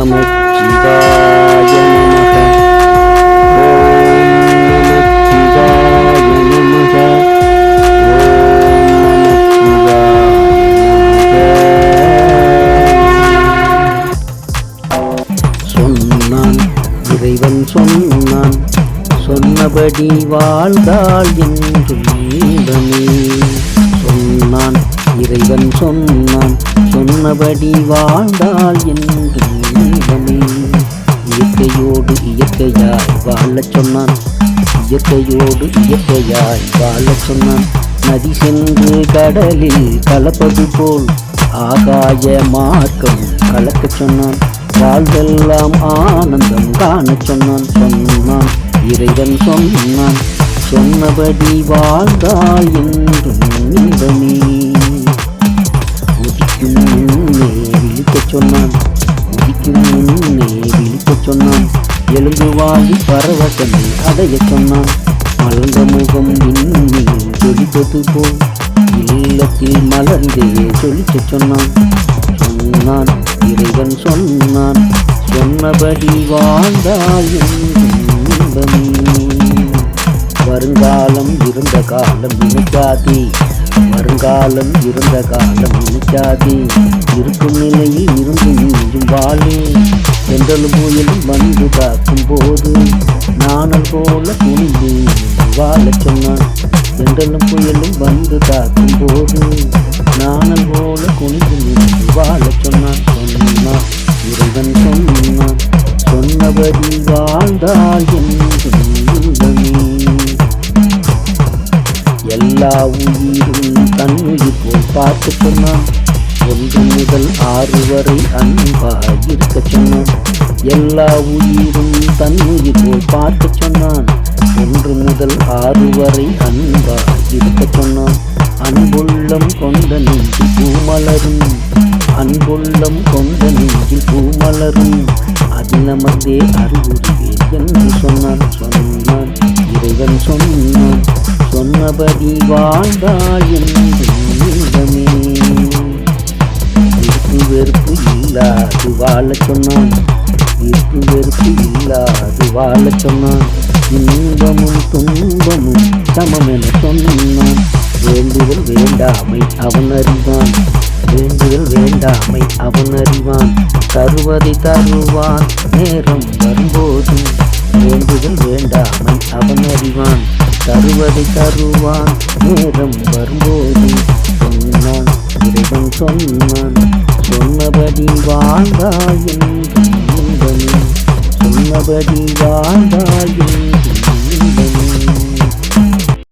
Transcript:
நமச்சிவாய நமக சொன்னான் இறைவன் சொன்னான் சொன்னபடி வாழ்ந்தாள் என்றும் சொன்னான் இறைவன் சொன்னான் சொன்னபடி வாழ்ந்தாள் என்றும் வாழச் சொன்னான். இயற்கையோடு இயற்கையாய் வாழச் சொன்னான். நதி சென்று கடலில் கலப்பது போல் ஆகாய மார்க்கம் கலக்க சொன்னான். வாழ்வெல்லாம் ஆனந்தம் காண சொன்னான். சொன்னான் இறைவன் சொன்னான். சொன்னபடி வாழ்ந்தாள் என்றும் இன்பமே. எலும்பு வாங்கி பரவசனை அடைய சொன்னான். மலர்ந்த முகம் விண்ணில் ஜொலித்தது போல் இல்லத்தில் மலர்ந்தே ஜொலிக்கச் சொன்னான். சொன்னான் இறைவன் சொன்னான் சொன்னபடி வாழ்ந்தாள் வருங்காலம் இருந்த காலம் நினைக்காதே வருங்காலம் இருந்த காலம் நினைக்காதே. இருக்கும் நிலையில் இருந்து வாழச் சொன்னான் என்றலும் புயலும் வந்து தாக்கும் போது நாணல் போல குனிந்து நின்று வாழச் சொன்னான் சொன்னான் இறைவன் சொன்னான் சொன்னபடி வாழ்ந்தால் என்றும் எல்லா உயிரும் தன்னுயிர் போல் பார்த்து சொன்னான். ஒன்று முதல் ஆறு வரை அன்பாக இருக்க சொன்னான். எல்லா உயிரும் தன்னுயிர் போல் பார்க்க சொன்னான். ஒன்று முதல் ஆறு வரை அன்பா. இருக்க சொன்னான் அன்புள்ளம் கொண்ட நெஞ்சில் பூமலரும். அன்புள்ளம் கொண்ட நெஞ்சில் பூமலரும். அதில் அமர்ந்தே அறிவுறுவேன் என்று சொன்னான் சொன்னான் இறைவன் சொன்னான் சொன்னபடி வாழ்ந்தாள் என்றும் விருப்பு வெறுப்பு இல்லாது வாழ சொன்னான் விருப்பு வெறுப்பு இல்லாது வாழ சொன்னான். இன்பமும் துன்பமும் சமம் என சொன்னான். வேண்டுதல் வேண்டாமை அவன் அறிவான். வேண்டுதல் வேண்டாமை அவன் அறிவான். தருவதை தருவான். நேரம் வரும்போது வேண்டுதல் வேண்டாமை அவன் அறிவான். தருவதை தருவான். நேரம் வரும்போது சொன்னான். இறைவன் சொன்னான். சொன்னபடி வாழ்ந்தாய் என்றும் சொன்னபடி வாழ்ந்தாய்